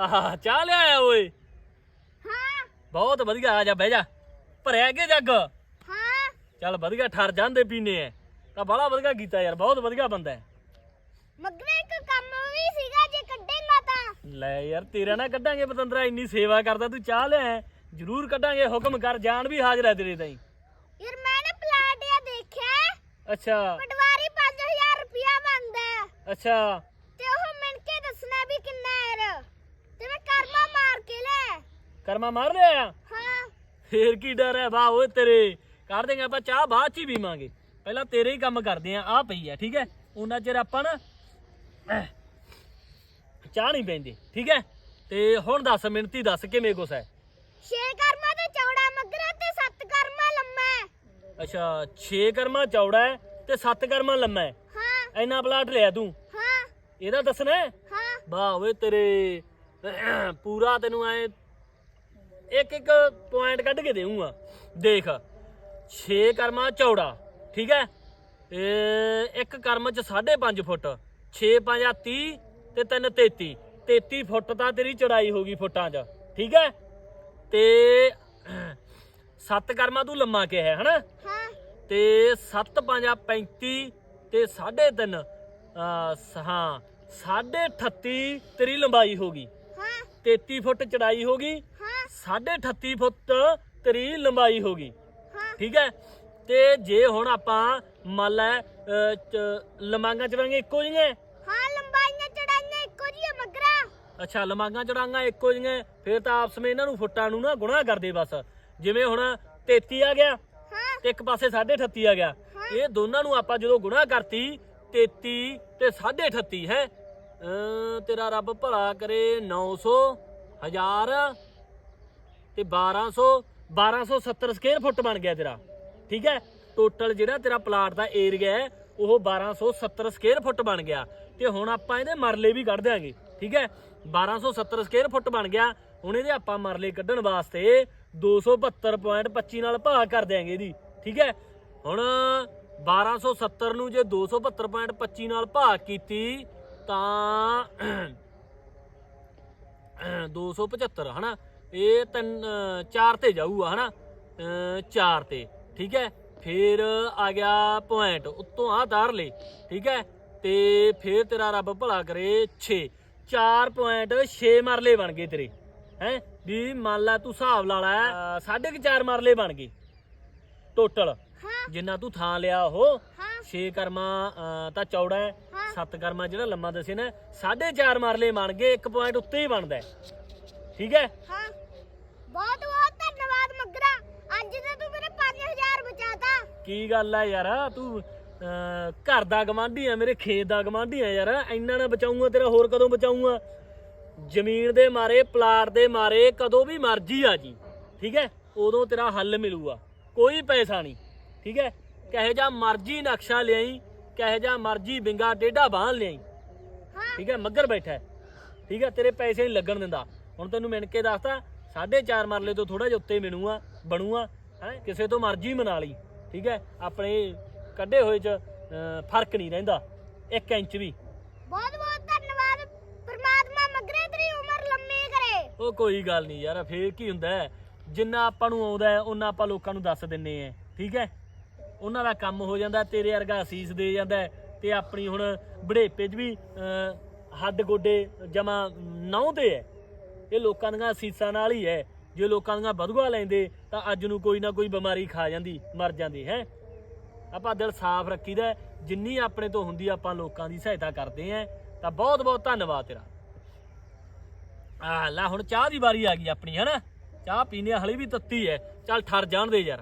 ਆਹ ਚਾਹ ਲਿਆਇਆ ਓਏ। ਹਾਂ। ਬਹੁਤ ਵਧੀਆ ਆ ਜਾ ਬਹਿ ਜਾ। ਭਰਿਆ ਕੇ ਜੱਗ। ਹਾਂ। ਚੱਲ ਵਧੀਆ ਠਰ ਜਾਂਦੇ ਪੀਨੇ ਐ। ਤਾਂ ਬੜਾ ਵਧੀਆ ਕੀਤਾ ਯਾਰ ਬਹੁਤ ਵਧੀਆ ਬੰਦਾ ਹੈ ਮਗਰੇ ਇੱਕ ਕੰਮ ਵੀ ਸੀਗਾ ਜੇ ਕੱਢੇਗਾ ਤਾਂ ਲੈ ਯਾਰ ਤੇਰਾ ਨਾ ਕੱਢਾਂਗੇ ਪਤੰਦਰਾ ਇੰਨੀ ਸੇਵਾ ਕਰਦਾ ਤੂੰ ਚਾਹ ਲਿਆ ਜ਼ਰੂਰ ਕੱਢਾਂਗੇ ਹੁਕਮ ਕਰ ਜਾਨ ਵੀ ਹਾਜ਼ਰ ਹੈ ਤੇਰੇ ਤਾਈਂ। ਯਾਰ ਮੈਂ ਨਾ ਪਲਾਟ ਆ ਦੇਖਿਆ। ਅੱਛਾ। ਪਟਵਾਰੀ 5000 ਰੁਪਿਆ ਮੰਗਦਾ। ਅੱਛਾ ਤੇ ਉਹ ਮਿਣ ਕੇ ਦੱਸਣਾ ਵੀ ਕਿੰਨਾ ਹੈ ਤੇ ਮੈਂ ਕਰਮਾ ਮਾਰ ਕੇ ਲੈ ਕਰਮਾ ਮਾਰ ਲਿਆ ਹਾਂ। ਫੇਰ ਕੀ ਡਰ ਹੈ? ਵਾਹ ਓਏ ਤੇਰੇ। ਕਰ ਦੇਂਗੇ ਆਪਾਂ ਚਾਹ ਬਾਅਦ ਚ ਹੀ ਪੀਵਾਂਗੇ। ਪਹਿਲਾਂ ਤੇਰੇ ਹੀ ਕੰਮ ਕਰਦੇ ਆ ਆ ਪਈ ਆ ਠੀਕ ਹੈ? ਉਹਨਾਂ ਚਿਰ ਆਪਾਂ ਨਾ ਅਹ, ਚਾਹ ਨਹੀਂ ਪੈਂਦੀ ਠੀਕ ਹੈ? ਤੇ ਹੁਣ ਦੱਸ ਮਿੰਤੀ ਦੱਸ ਕਿਵੇਂ ਕੁਛ ਹੈ? ਛੇ ਕਰਮਾ ਤੇ ਚੌੜਾ ਮਗਰਾ ਤੇ ਸੱਤ ਕਰਮਾ ਲੰਮਾ ਹੈ। ਅੱਛਾ 6 ਕਰਮਾ ਚੌੜਾ ਹੈ ਤੇ 7 ਕਰਮਾ ਲੰਮਾ ਹੈ? ਹਾਂ। ਇੰਨਾ ਪਲਾਟ ਲਿਆ ਤੂੰ? ਹਾਂ। ਇਹਦਾ ਦੱਸਣਾ ਹੈ? ਹਾਂ। ਵਾਹ ਓਏ ਤੇਰੇ ਪੂਰਾ ਤੈਨੂੰ ਐ ਇੱਕ ਇੱਕ ਪੁਆਇੰਟ ਕੱਢ ਕੇ ਦੇਊਂਗਾ। ਦੇਖ 6 ਕਰਮਾ ਚੌੜਾ ਠੀਕ ਹੈ? ਇਹ ਇੱਕ ਕਰਮ ਚ 5.5 ਫੁੱਟ 6 5 30 ਤੇ 3 33 33 ਫੁੱਟ ਤਾਂ ਤੇਰੀ ਚੌੜਾਈ ਹੋ ਗਈ ਫੁੱਟਾਂ ਚ ਠੀਕ ਹੈ? ਤੇ ਸੱਤ ਕਰਮਾ ਤੂੰ ਲੰਮਾ ਕਿਹਾ ਹੈ ਹਨਾ? ਹਾਂ। ਤੇ 7 5 35 ਤੇ 3.5 ਹਾਂ 38 ਤੇਰੀ ਲੰਬਾਈ ਹੋ ਗਈ। ਹਾਂ। 33 ਫੁੱਟ ਚੜਾਈ ਹੋ ਗਈ। ਹਾਂ 38 ਫੁੱਟ ਤੇਰੀ ਲੰਬਾਈ ਹੋ ਗਈ। ਠੀਕ ਹੈ? ਤੇ ਜੇ ਹੁਣ ਆਪਾਂ ਮੰਨ ਲੈ ਲੰਬਾਂਗਾ ਚੜਾਂਗੇ ਇੱਕੋ ਜਿਹੀਆਂ ਹਾਂ? ਲੰਬਾਈਆਂ ਚੜਾਈਆਂ ਇੱਕੋ ਜਿਹੀਆਂ ਮਗਰਾ। ਅੱਛਾ ਲੰਬਾਂਗਾ ਚੜਾਂਗਾ ਇੱਕੋ ਜਿਹੀਆਂ ਫਿਰ ਤਾਂ ਆਪਸ ਵਿੱਚ ਇਹਨਾਂ ਨੂੰ ਫੁੱਟਾਂ ਨੂੰ ਨਾ ਗੁਣਾ ਕਰਦੇ ਬਸ। ਜਿਵੇਂ ਹੁਣ 33 ਆ ਗਿਆ ਹਾਂ। ਤੇ ਇੱਕ ਪਾਸੇ 38 ਆ ਗਿਆ। ਇਹ ਦੋਨਾਂ ਨੂੰ ਆਪਾਂ ਜਦੋਂ ਗੁਣਾ ਕਰਤੀ 33 ਤੇ 38 ਹੈ? ਤੇਰਾ ਰੱਬ ਭਲਾ ਕਰੇ 900 1000 ਤੇ 1200 1270 ਸਕੁਅਰ ਫੁੱਟ ਬਣ ਗਿਆ ਤੇਰਾ। ਠੀਕ ਹੈ? ਟੋਟਲ ਜਿਹੜਾ ਤੇਰਾ ਪਲਾਟ ਦਾ ਏਰੀਆ ਹੈ, ਉਹ 1270 ਸਕੁਅਰ ਫੁੱਟ ਬਣ ਗਿਆ। ਤੇ ਹੁਣ ਆਪਾਂ ਇਹਦੇ ਮਰਲੇ ਵੀ ਕੱਢ ਦਿਆਂਗੇ। ਠੀਕ ਹੈ? 1270 ਸਕੁਅਰ ਫੁੱਟ ਬਣ ਗਿਆ। ਹੁਣ ਇਹਦੇ ਆਪਾਂ ਮਰਲੇ ਕੱਢਣ ਵਾਸਤੇ 272.25 ਨਾਲ ਭਾਗ ਕਰ ਦਿਆਂਗੇ ਇਹਦੀ। ਠੀਕ ਹੈ? ਹੁਣ 1270 ਨੂੰ ਜੇ 272.25 ਨਾਲ ਭਾਗ ਕੀਤੀ, ਤਾਂ 275 ਹਨਾ? ਇਹ ਤਿੰਨ ਚਾਰ ਤੇ ਜਾਊਗਾ ਹਨਾ? ਚਾਰ ਤੇ ਠੀਕ ਹੈ? ਫਿਰ ਆ ਗਿਆ ਪੁਆਇੰਟ ਉੱਤੋਂ ਆ ਤਾਰ ਲੈ ਠੀਕ ਹੈ? ਤੇ ਫਿਰ ਤੇਰਾ ਰੱਬ ਭਲਾ ਕਰੇ 6 4 ਪੁਆਇੰਟ 6 ਮਰਲੇ ਬਣ ਗਏ ਤੇਰੇ ਹੈ? ਵੀ ਮੰਨ ਲਾ ਤੂੰ ਹਿਸਾਬ ਲਾ ਲੈ ਸਾਢੇ ਕੁ ਚਾਰ ਮਰਲੇ ਬਣ ਗਏ ਟੋਟਲ ਜਿੰਨਾ ਤੂੰ ਥਾਂ ਲਿਆ ਉਹ ਹਾਂ। 6 ਕਰਮਾ ਤਾਂ ਚੌੜਾ ਹੈ ਹਾਂ। 7 ਕਰਮਾ ਜਿਹੜਾ ਲੰਮਾ ਦੱਸੇ ਨਾ 4.5 ਮਰਲੇ ਬਣ ਗਏ ਇੱਕ ਪੁਆਇੰਟ ਉੱਤੇ ਹੀ ਬਣਦਾ। ਠੀਕ ਹਾਂ। ਬਹੁਤ ਬਹੁਤ ਧੰਨਵਾਦ ਮਗਰਾ। ਅੱਜ ਤਾਂ ਤੂੰ ਮੇਰੇ 5000 ਬਚਾਤਾ। ਕੀ ਗੱਲ ਹੈ ਯਾਰ ਤੂੰ ਅਹ, ਘਰ ਦਾ ਗਵਾਂਢੀ ਆ ਮੇਰੇ ਖੇਤ ਦਾ ਗਵਾਂਢੀ ਆ ਯਾਰ। ਇੰਨਾ ਨਾ ਬਚਾਉਂਗਾ ਤੇਰਾ ਹੋਰ ਕਦੋਂ ਬਚਾਉਂਗਾ ਜ਼ਮੀਨ ਦੇ ਮਾਰੇ ਪਲਾਟ ਦੇ ਮਾਰੇ ਕਦੋਂ ਵੀ ਮਰਜ਼ੀ ਆ ਜੀ ਠੀਕ ਹੈ? ਉਦੋਂ ਤੇਰਾ ਹੱਲ ਮਿਲੂਗਾ ਕੋਈ ਪੈਸਾ ਨਹੀਂ ਠੀਕ ਹੈ? ਕਹੇ ਜਾ ਮਰਜ਼ੀ ਨਕਸ਼ਾ ਲਿਆਈ ਕਹੇ ਜਾ ਮਰਜ਼ੀ ਬਿੰਗਾ ਟੇਢਾ ਬਾਹਨ ਲਿਆਈ ਹਾਂ। ਠੀਕ ਹੈ? ਮੱਗਰ ਬੈਠਾ ਹੈ। ਠੀਕ ਹੈ? ਤੇਰੇ ਪੈਸੇ ਨਹੀਂ ਲੱਗਣ ਦਿੰਦਾ। ਹੁਣ ਤੈਨੂੰ ਮਿਣ ਕੇ ਦੱਸਤਾ 4.5 ਮਰਲੇ ਤੋਂ ਥੋੜਾ ਜਿਹਾ ਉੱਤੇ ਮਿਲੂਗਾ ਬਣੂਗਾ ਹੈ ਕਿਸੇ ਤੋਂ ਮਰਜ਼ੀ ਮਨਾ ਲਈ ਠੀਕ ਹੈ? ਆਪਣੇ ਕੱਢੇ ਹੋਏ ਚ ਫ਼ਰਕ ਨਹੀਂ ਰਹਿੰਦਾ 1 ਇੰਚ ਵੀ। ਬਹੁਤ ਬਹੁਤ ਧੰਨਵਾਦ ਪਰਮਾਤਮਾ ਮਗਰੇ ਤੇਰੀ ਉਮਰ ਲੰਮੀ ਕਰੇ। ਉਹ ਕੋਈ ਗੱਲ ਨਹੀਂ ਯਾਰ ਫੇਰ ਕੀ ਹੁੰਦਾ ਹੈ? ਜਿੰਨਾ ਆਪਾਂ ਨੂੰ ਆਉਂਦਾ ਹੈ ਉਹਨਾਂ ਆਪਾਂ ਲੋਕਾਂ ਨੂੰ ਦੱਸ ਦਿੰਨੇ ਆ ਠੀਕ ਹੈ? ਉਹਨਾਂ ਦਾ ਕੰਮ ਹੋ ਜਾਂਦਾ ਤੇਰੇ ਵਰਗਾ ਅਸੀਸ ਦੇ ਜਾਂਦਾ ਤੇ ਆਪਣੀ ਹੁਣ ਬੜੇਪੇ 'ਚ ਵੀ ਹੱਡ ਗੋਡੇ ਜਮਾ ਨਹੁੰ ਤੇ ਹੈ। ਇਹ ਲੋਕਾਂ ਦੀਆਂ ਅਸੀਸਾਂ ਨਾਲ ਹੀ ਹੈ। ਜੇ ਲੋਕਾਂ ਦੀਆਂ ਵਧੂਆ ਲੈਂਦੇ, ਤਾਂ ਅੱਜ ਨੂੰ ਕੋਈ ਨਾ ਕੋਈ ਬਿਮਾਰੀ ਖਾ ਜਾਂਦੀ, ਮਰ ਜਾਂਦੀ, ਹੈ? ਆਪਾਂ ਦਿਲ ਸਾਫ਼ ਰੱਖੀਦਾ ਜਿੰਨੀ ਆਪਣੇ ਤੋਂ ਹੁੰਦੀ ਆਪਾਂ ਲੋਕਾਂ ਦੀ ਸਹਾਇਤਾ ਕਰਦੇ ਆਂ ਤਾਂ ਬਹੁਤ ਬਹੁਤ ਧੰਨਵਾਦ ਤੇਰਾ। ਆ ਲੈ, ਹੁਣ ਚਾਹ ਦੀ ਵਾਰੀ ਆ ਗਈ ਆਪਣੀ, ਹੈਨਾ? ਚਾਹ ਪੀਣੇ ਹਲੀ ਵੀ ਤੱਤੀ ਹੈ। ਚੱਲ ਠਰ ਜਾਣ ਦੇ ਯਾਰ।